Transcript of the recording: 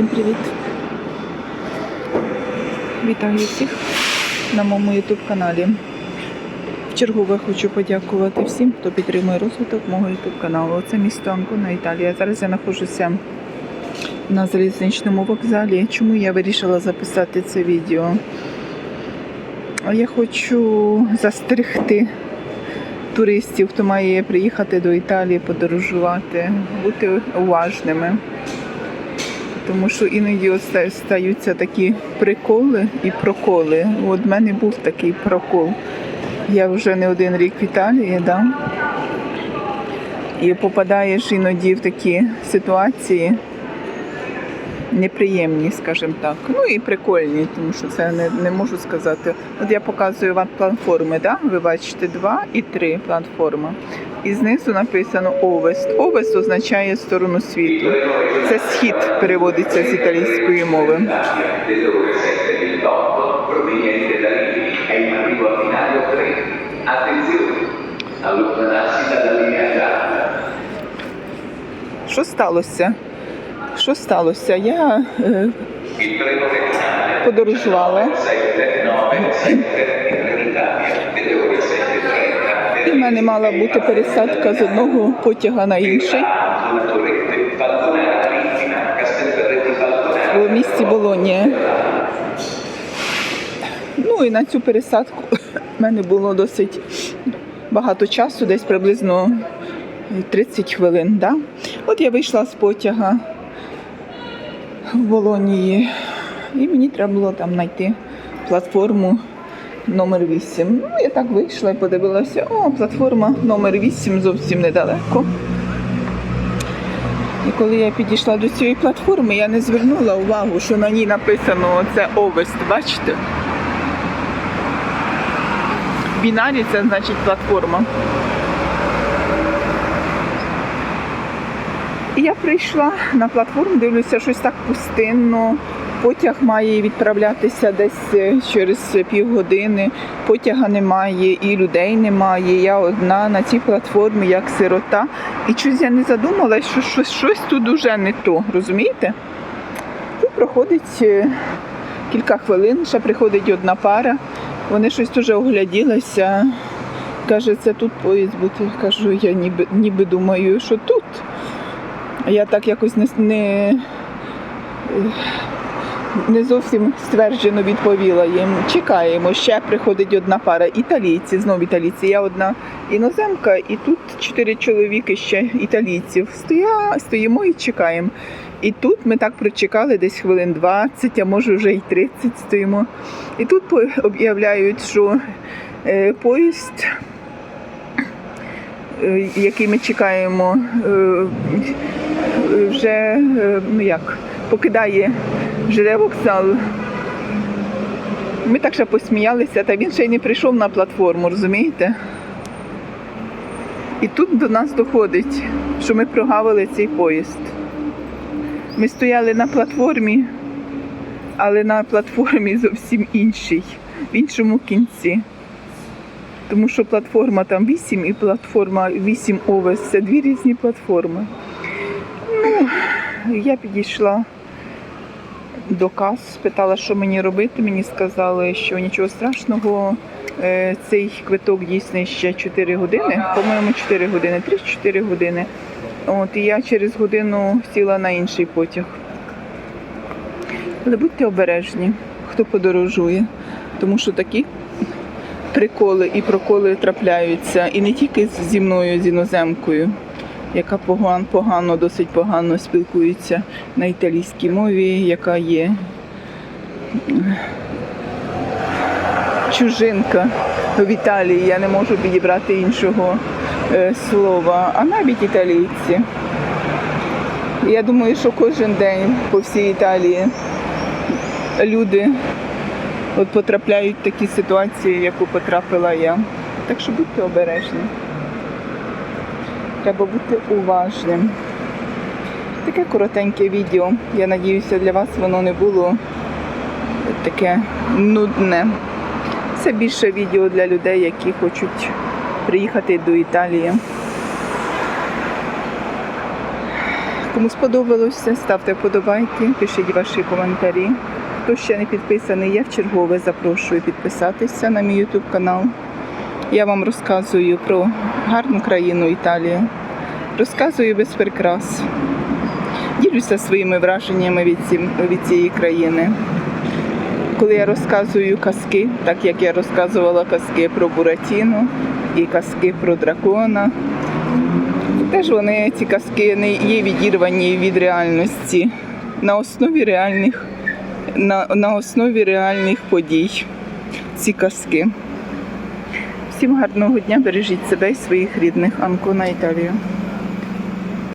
Всім привіт! Вітаю всіх на моєму YouTube каналі. Вчергове хочу подякувати всім, хто підтримує розвиток мого YouTube каналу. Це місто Анкона, Італія. Зараз я знаходжуся на залізничному вокзалі. Чому я вирішила записати це відео? Я хочу застерегти туристів, хто має приїхати до Італії, подорожувати, бути уважними. Тому що іноді оце стаються такі приколи і проколи. От в мене був такий прокол. Я вже не один рік в Італії, да? і попадаєш іноді в такі ситуації неприємні, скажімо так. Ну і прикольні, тому що це не, не можу сказати. От я показую вам платформи, да? ви бачите два і три платформи. І знизу написано Овест. Овест означає сторону світу. Це схід переводиться з італійської мови. del 728 proveniente da Rimini è in arrivo a binario 3. Attenzione! Allontanarsi dalla linea gialla. Що сталося? Що сталося? Я е, подорожувала 797 in Trenitalia delle ore 7.30 і в мене мала бути пересадка з одного потяга на інший в місті Болонія. Ну і на цю пересадку в мене було досить багато часу, десь приблизно 30 хвилин. Да? От я вийшла з потяга в Болонії, і мені треба було там знайти платформу номер 8. Ну, я так вийшла і подивилася, о, платформа номер 8 зовсім недалеко. І коли я підійшла до цієї платформи, я не звернула увагу, що на ній написано це Овест, бачите? Бінарі це значить платформа. Я прийшла на платформу, дивлюся, щось так пустинно. Потяг має відправлятися десь е, через півгодини. Потяга немає і людей немає. Я одна на цій платформі, як сирота. І щось я не задумалась, що щось, щось тут уже не то, розумієте? Тут проходить е, кілька хвилин, ще приходить одна пара. Вони щось дуже огляділися. Каже, це тут поїзд бути. Кажу, я ніби, ніби думаю, що тут. Я так якось не, не, не зовсім стверджено відповіла їм. Чекаємо, ще приходить одна пара італійці, знову італійці. Я одна іноземка, і тут чотири чоловіки ще італійців. Стоя, стоїмо і чекаємо. І тут ми так прочекали десь хвилин 20, а може вже й 30 стоїмо. І тут об'являють, що е, поїзд, е, який ми чекаємо, е, вже е, ну як, покидає вокзал. Ми так ще посміялися, та він ще й не прийшов на платформу, розумієте? І тут до нас доходить, що ми прогавили цей поїзд. Ми стояли на платформі, але на платформі зовсім іншій, в іншому кінці. Тому що платформа там 8 і платформа 8 Овес це дві різні платформи. Ну, я підійшла до кас, спитала, що мені робити. Мені сказали, що нічого страшного. е, Цей квиток дійсний ще 4 години, по-моєму, 4 години, 3-4 години. От, і я через годину сіла на інший потяг. Але будьте обережні, хто подорожує, тому що такі приколи і проколи трапляються. І не тільки зі мною, з іноземкою, яка погано, погано, досить погано спілкується на італійській мові, яка є чужинка в Італії. Я не можу підібрати іншого е, слова, а навіть італійці. Я думаю, що кожен день по всій Італії люди от потрапляють в такі ситуації, в яку потрапила я. Так що будьте обережні. Треба бути уважним. Таке коротеньке відео. Я надіюся, для вас воно не було таке нудне. Це більше відео для людей, які хочуть приїхати до Італії. Кому сподобалося, ставте вподобайки, пишіть ваші коментарі. Хто ще не підписаний, я вчергове запрошую підписатися на мій YouTube канал. Я вам розказую про гарну країну Італію, розказую без прикрас. Ділюся своїми враженнями від, ці- від цієї країни. Коли я розказую казки, так як я розказувала казки про Буратіно і казки про дракона, Теж вони ці казки не є відірвані від реальності на основі реальних, на, на основі реальних подій. Ці казки. Всім гарного дня, бережіть себе і своїх рідних. Анкона Італія.